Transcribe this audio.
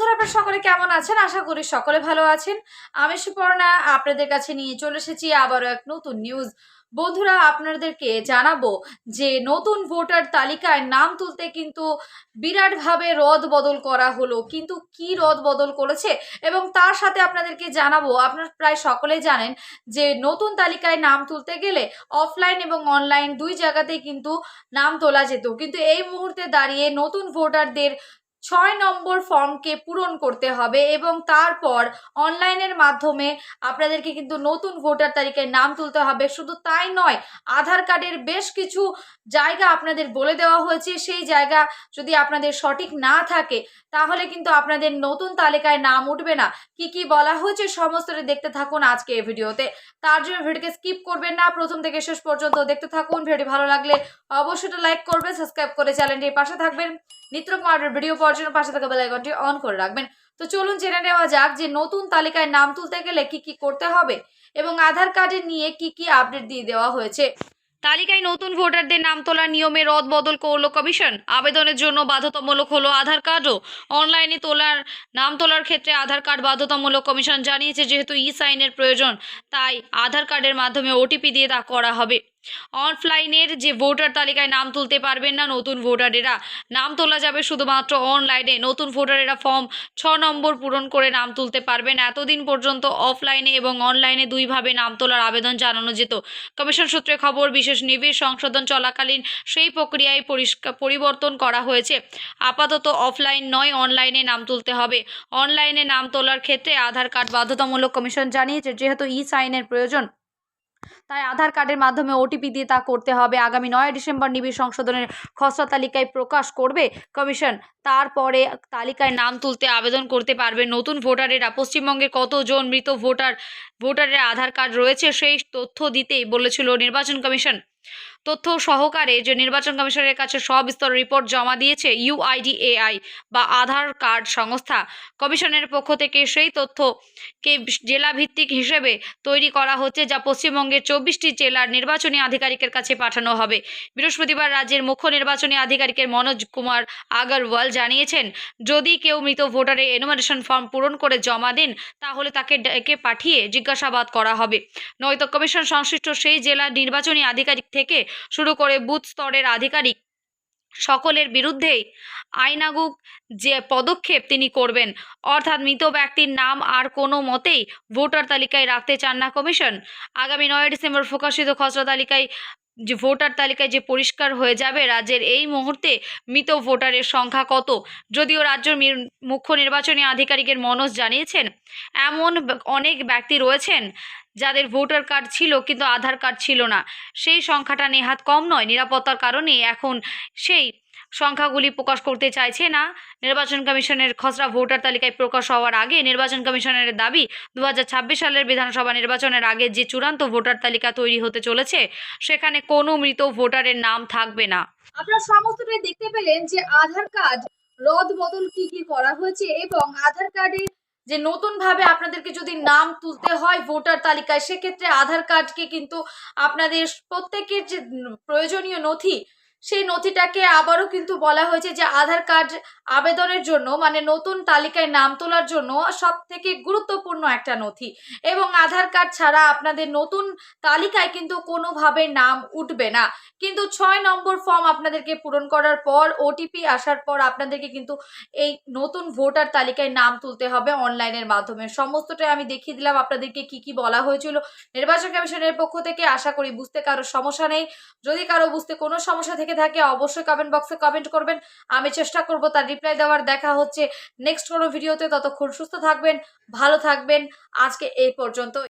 বন্ধুরা, আপনারা সকলে কেমন আছেন? আশা করি সকলে ভালো আছেন। আমি সুপর্ণা, আপনাদের কাছে নিয়ে চলে এসেছি আবারও এক নতুন নিউজ বন্ধুরা, আপনাদেরকে জানাব যে নতুন ভোটার তালিকায় নাম তুলতে কিন্তু বিরাটভাবে রদ বদল করা হলো। কিন্তু কি রদ বদল করেছে? এবং তার সাথে আপনাদেরকে জানাব, আপনারা প্রায় সকলেই জানেন যে নতুন তালিকায় নাম তুলতে গেলে অফলাইন এবং অনলাইন দুই জায়গাতেই কিন্তু নাম তোলা যেত। কিন্তু এই মুহূর্তে দাঁড়িয়ে নতুন ভোটারদের ছয় নম্বর ফর্মকে পূরণ করতে হবে এবং তারপর অনলাইনের মাধ্যমে আপনাদেরকে কিন্তু নতুন ভোটার তালিকায় নাম তুলতে হবে। শুধু তাই নয়, আধার কার্ডের বেশ কিছু জায়গা আপনাদের বলে দেওয়া হয়েছে। সেই জায়গা যদি আপনাদের সঠিক না থাকে, তাহলে কিন্তু আপনাদের নতুন তালিকায় নাম উঠবে না। কি কি বলা হয়েছে সমস্তটা দেখতে থাকুন আজকে এই ভিডিওতে। তার জন্য ভিডিওকে স্কিপ করবেন না। প্রথম থেকে শেষ পর্যন্ত দেখতে থাকুন। ভিডিও ভালো লাগলে অবশ্যই লাইক করবেন, সাবস্ক্রাইব করে চ্যানেলটির পাশে থাকবেন। নিত্য কুমারের ভিডিও পাওয়ার জন্য পাশে থাকা বেল আইকনটি অন করে রাখবেন। তো চলুন জেনে নেওয়া যাক যে নতুন তালিকায় নাম তুলতে গেলে কি কি করতে হবে এবং আধার কার্ডের নিয়ে কি কি আপডেট দিয়ে দেওয়া হয়েছে। তালিকায় নতুন ভোটারদের নাম তোলার নিয়মে রদ বদল করল কমিশন। আবেদনের জন্য বাধ্যতামূলক হলো আধার কার্ডও অনলাইনে তোলার, নাম তোলার ক্ষেত্রে আধার কার্ড বাধ্যতামূলক কমিশন জানিয়েছে যেহেতু ই সাইনের প্রয়োজন, তাই আধার কার্ডের মাধ্যমে ওটিপি দিয়ে তা করা হবে। অফলাইনের যে ভোটার তালিকায় নাম তুলতে পারবেন না নতুন ভোটারেরা। নাম তোলা যাবে শুধুমাত্র অনলাইনে। নতুন ভোটারেরা ফর্ম ছ নম্বর পূরণ করে নাম তুলতে পারবেন। এতদিন পর্যন্ত অফলাইনে এবং অনলাইনে দুইভাবে নাম তোলার আবেদন জানানো যেত। কমিশন সূত্রে খবর, বিশেষ নিবিড় সংশোধন চলাকালীন সেই প্রক্রিয়ায় পরিবর্তন করা হয়েছে। আপাতত অফলাইন নয়, অনলাইনে নাম তুলতে হবে। অনলাইনে নাম তোলার ক্ষেত্রে আধার কার্ড বাধ্যতামূলক কমিশন জানিয়েছে, যেহেতু ই সাইনের প্রয়োজন। তাই আধার কার্ডের মাধ্যমে ওটিপি দিয়ে তা করতে হবে। আগামী নয় ডিসেম্বর নিবিড় সংশোধনের খসড়া তালিকায় প্রকাশ করবে কমিশন। তারপরে তালিকায় নাম তুলতে আবেদন করতে পারবে নতুন ভোটারেরা। পশ্চিমবঙ্গে কতজন মৃত ভোটার, ভোটারের আধার কার্ড রয়েছে সেই তথ্য দিতেই বলেছিল নির্বাচন কমিশন। তথ্য সহকারে যে নির্বাচন কমিশনের কাছে সব সবিস্তর রিপোর্ট জমা দিয়েছে ইউআইডিএআই বা আধার কার্ড সংস্থা। কমিশনের পক্ষ থেকে সেই তথ্যকে জেলা ভিত্তিক হিসেবে তৈরি করা হচ্ছে, যা পশ্চিমবঙ্গের চব্বিশটি জেলার নির্বাচনী আধিকারিকের কাছে পাঠানো হবে। বৃহস্পতিবার রাজ্যের মুখ্য নির্বাচনী আধিকারিকের মনোজ কুমার আগরওয়াল জানিয়েছেন, যদি কেউ মৃত ভোটারের এনুমারেশন ফর্ম পূরণ করে জমা দেন, তাহলে তাকে ডেকে পাঠিয়ে জিজ্ঞাসাবাদ করা হবে। নয়তো কমিশন সংশ্লিষ্ট সেই জেলার নির্বাচনী আধিকারিক থেকে শুরু করে বুথ স্তরের আধিকারিক সকলের বিরুদ্ধেই আইনাগুক যে পদক্ষেপ তিনি করবেন, অর্থাৎ মৃত ব্যক্তির নাম আর কোনো মতেই ভোটার তালিকায় রাখতে চান না কমিশন। আগামী নয় ডিসেম্বর প্রকাশিত খসড়া তালিকায় যে ভোটার তালিকায় যে পরিষ্কার হয়ে যাবে রাজ্যের এই মুহূর্তে মৃত ভোটারের সংখ্যা কত? যদিও রাজ্যের মুখ্য নির্বাচনী আধিকারিকের মনোজ জানিয়েছেন, এমন অনেক ব্যক্তি রয়েছেন যাদের ভোটার কার্ড ছিল কিন্তু আধার কার্ড ছিল না। সেই সংখ্যাটা নেহাত কম নয়, নিরাপত্তার কারণে এখন সেই সংখ্যাগুলি প্রকাশ করতে চাইছে না। নির্বাচন কমিশনের খসড়া ভোটার তালিকায় প্রকাশ হওয়ার আগে নির্বাচন কমিশনের দাবি দু হাজার ছাব্বিশ সালের বিধানসভা নির্বাচনের আগে যে চূড়ান্ত ভোটার তালিকা তৈরি হতে চলেছে, সেখানে কোনো মৃত ভোটারের নাম থাকবে না। আপনারা সমস্তটাই দেখতে পেলেন যে আধার কার্ড রদ বদল কি কি করা হয়েছে এবং আধার কার্ডের যে নতুন ভাবে আপনাদেরকে যদি নাম তুলতে হয় ভোটার তালিকায়, সেক্ষেত্রে আধার কার্ডকে কিন্তু আপনাদের প্রত্যেকের যে প্রয়োজনীয় নথি সেই নথিটাকে আবারও কিন্তু বলা হয়েছে যে আধার কার্ড আবেদনের জন্য মানে নতুন তালিকায় নাম তোলার জন্য সব থেকে গুরুত্বপূর্ণ একটা নথি। এবং আধার কার্ড ছাড়া আপনাদের নতুন তালিকায় কিন্তু কোনোভাবে নাম উঠবে না। কিন্তু ছয় নম্বর ফর্ম আপনাদেরকে পূরণ করার পর ওটিপি আসার পর আপনাদেরকে কিন্তু এই নতুন ভোটার তালিকায় নাম তুলতে হবে অনলাইনের মাধ্যমে। সমস্তটাই আমি দেখিয়ে দিলাম আপনাদেরকে কি কি বলা হয়েছিল। নির্বাচন কমিশনের পক্ষ থেকে আশা করি বুঝতে কারও সমস্যা নেই। যদি কারও বুঝতে কোনো সমস্যা থেকে থাকে, অবশ্যই কমেন্ট বক্সে কমেন্ট করবেন। আমি চেষ্টা করব তার রিপ্লাই দেওয়ার। দেখা হচ্ছে নেক্সট কোনো ভিডিওতে ততক্ষণ সুস্থ থাকবেন, ভালো থাকবেন। আজকে এই পর্যন্ত